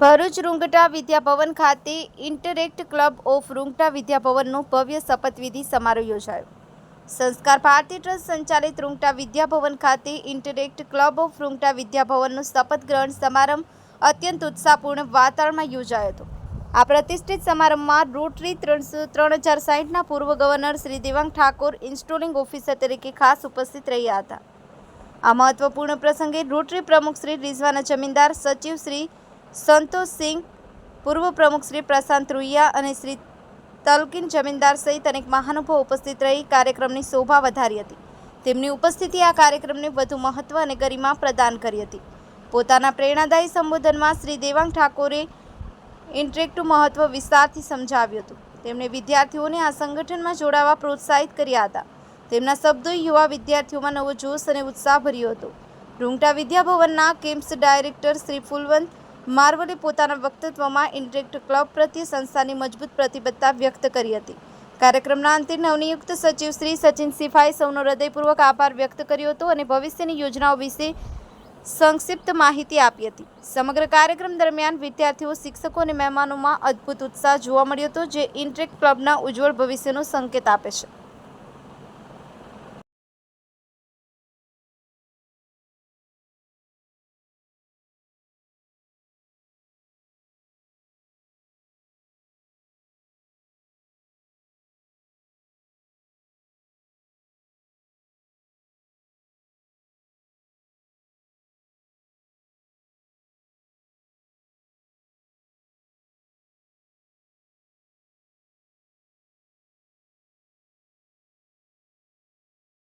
આજરોજ રૂંગટા વિદ્યાભવન ખાતે interact club of Rungta વિદ્યાભવનનો ભવ્ય શપથવિધિ સમારોહ યોજાયો. સંસ્કાર ભારતી ટ્રસ્ટ સંચાલિત રૂંગટા વિદ્યાભવન ખાતે ઇન્ટરેક્ટ ક્લબ ઓફ રૂંગટા વિદ્યાભવનનો શપથ ગ્રહણ સમારંભ અત્યંત ઉત્સાહપૂર્ણ વાતાવરણમાં યોજાયો હતો. આ પ્રતિષ્ઠિત સમારંભમાં રોટરી ત્રણસો ત્રણ હજાર સાહીઠના પૂર્વ governor Shri Devang Thakor installing officer તરીકે ખાસ ઉપસ્થિત રહ્યા હતા. આ મહત્વપૂર્ણ પ્રસંગે રોટરી પ્રમુખ શ્રી રિઝવાના જમીનદાર સચિવ શ્રી સંતોષ સિંહ પૂર્વ પ્રમુખ શ્રી પ્રશાંત રૂયા અને શ્રી તલકીન જમીનદાર સહિત અનેક મહાનુભાવ ઉપસ્થિત રહી કાર્યક્રમની શોભા વધારી હતી. તેમની ઉપસ્થિતિ આ કાર્યક્રમને વધુ મહત્વ અને ગરિમા પ્રદાન કરી હતી. પોતાના પ્રેરણાદાયી સંબોધનમાં શ્રી દેવાંગ ઠાકોરે ઇન્ટરેક્ટનું મહત્વ વિસ્તારથી સમજાવ્યું હતું. તેમણે વિદ્યાર્થીઓને આ સંગઠનમાં જોડાવા પ્રોત્સાહિત કર્યા હતા. તેમના શબ્દોએ યુવા વિદ્યાર્થીઓમાં નવો જોશ અને ઉત્સાહ ભર્યો હતો. રૂંગટા વિદ્યાભવનના કેમ્પ્સ ડાયરેક્ટર શ્રી ફૂલવંત માર્વલે પોતાના વક્તત્વમાં ઇન્ટરેક્ટ ક્લબ પ્રત્યે સંસ્થાની મજબૂત પ્રતિબદ્ધતા વ્યક્ત કરી હતી. કાર્યક્રમના અંતે નવનિયુક્ત સચિવ શ્રી સચિન સિફાઈ સૌનો હૃદયપૂર્વક આભાર વ્યક્ત કર્યો હતો અને ભવિષ્યની યોજનાઓ વિશે સંક્ષિપ્ત માહિતી આપી હતી. સમગ્ર કાર્યક્રમ દરમિયાન વિદ્યાર્થીઓ, શિક્ષકો અને મહેમાનોમાં અદ્ભુત ઉત્સાહ જોવા મળ્યો હતો, જે ઇન્ટરેક્ટ ક્લબના ઉજ્જવળ ભવિષ્યનો સંકેત આપે છે.